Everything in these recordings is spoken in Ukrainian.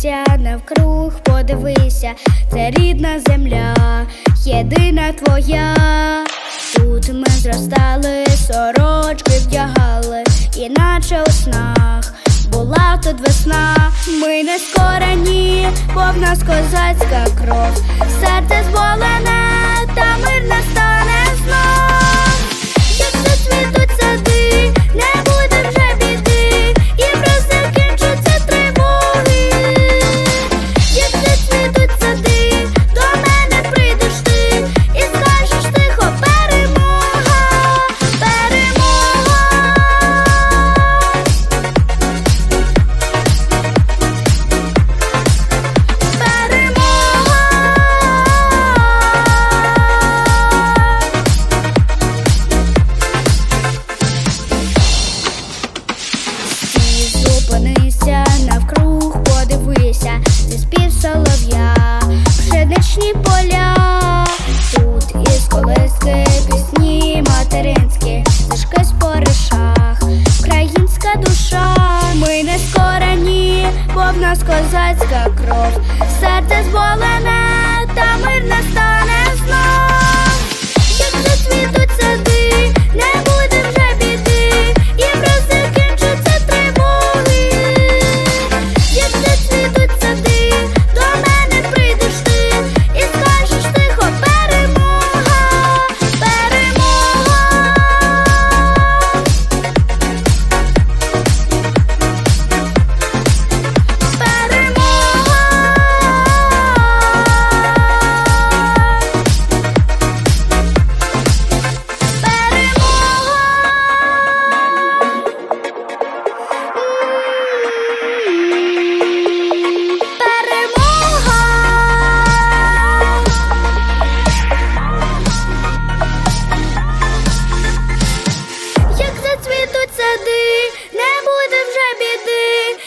Зупинися, навкруг подивися, це рідна земля, єдина твоя. Тут ми зростали, сорочки вдягали, іначе у снах була тут весна. Ми не скорені, повна козацька кров, поля, тут із колиски пісні материнські, зашки з поришах, українська душа, ми не скорені, бо в нас козацька кров, серце зболене, та мир настане знов.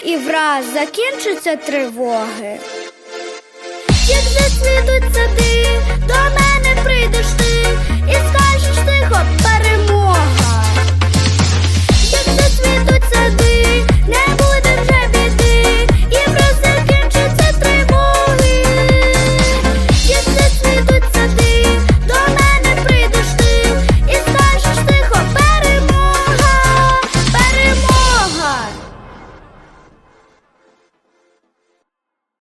І враз закінчаться тривоги. Як